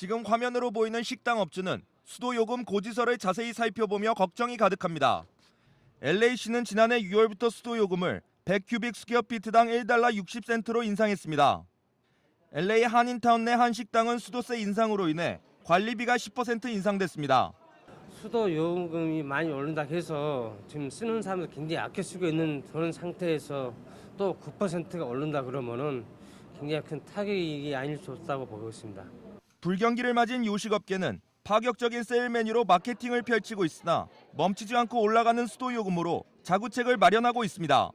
지금 화면으로 보이는 식당 업주는 수도 요금 고지서를 자세히 살펴보며 걱정이 가득합니다. LA시는 지난해 6월부터 수도 요금을 100큐빅 스퀘어피트당 1달러 60센트로 인상했습니다. LA 한인타운 내 한 식당은 수도세 인상으로 인해 관리비가 10% 인상됐습니다. 수도 요금이 많이 오른다 해서 지금 쓰는 사람들 굉장히 아껴 쓰고 있는 그런 상태에서 또 9%가 오른다 그러면은 굉장히 큰 타격이 아닐 수 없다고 보고 있습니다. 불경기를 맞은 요식업계는 파격적인 세일 메뉴로 마케팅을 펼치고 있으나 멈추지 않고 올라가는 수도 요금으로 자구책을 마련하고 있습니다.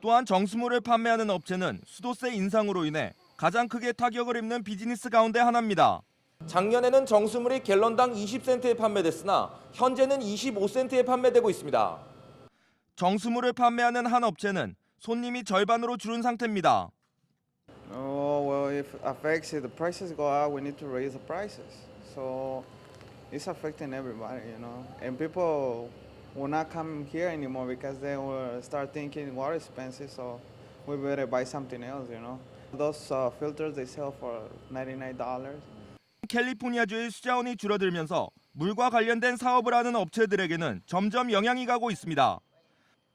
또한 정수물을 판매하는 업체는 수도세 인상으로 인해 가장 크게 타격을 입는 비즈니스 가운데 하나입니다. 작년에는 정수물이 갤런당 20센트에 판매됐으나 현재는 25센트에 판매되고 있습니다. 정수물을 판매하는 한 업체는 손님이 절반으로 줄은 상태입니다. Oh, if affects if the prices go up, we need to raise the prices. So it's affecting everybody, you know. And people will not come here anymore because they will start thinking water expensive, so we better buy something else, you know. Those uh, filters they sell for $99. 캘리포니아주의 수자원이 줄어들면서 물과 관련된 사업을 하는 업체들에게는 점점 영향이 가고 있습니다.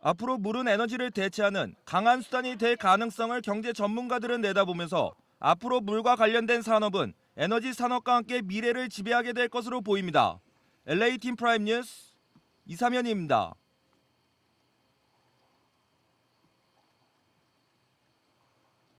앞으로 물은 에너지를 대체하는 강한 수단이 될 가능성을 경제 전문가들은 내다보면서 앞으로 물과 관련된 산업은 에너지 산업과 함께 미래를 지배하게 될 것으로 보입니다. LA 팀 프라임 뉴스 이사면입니다.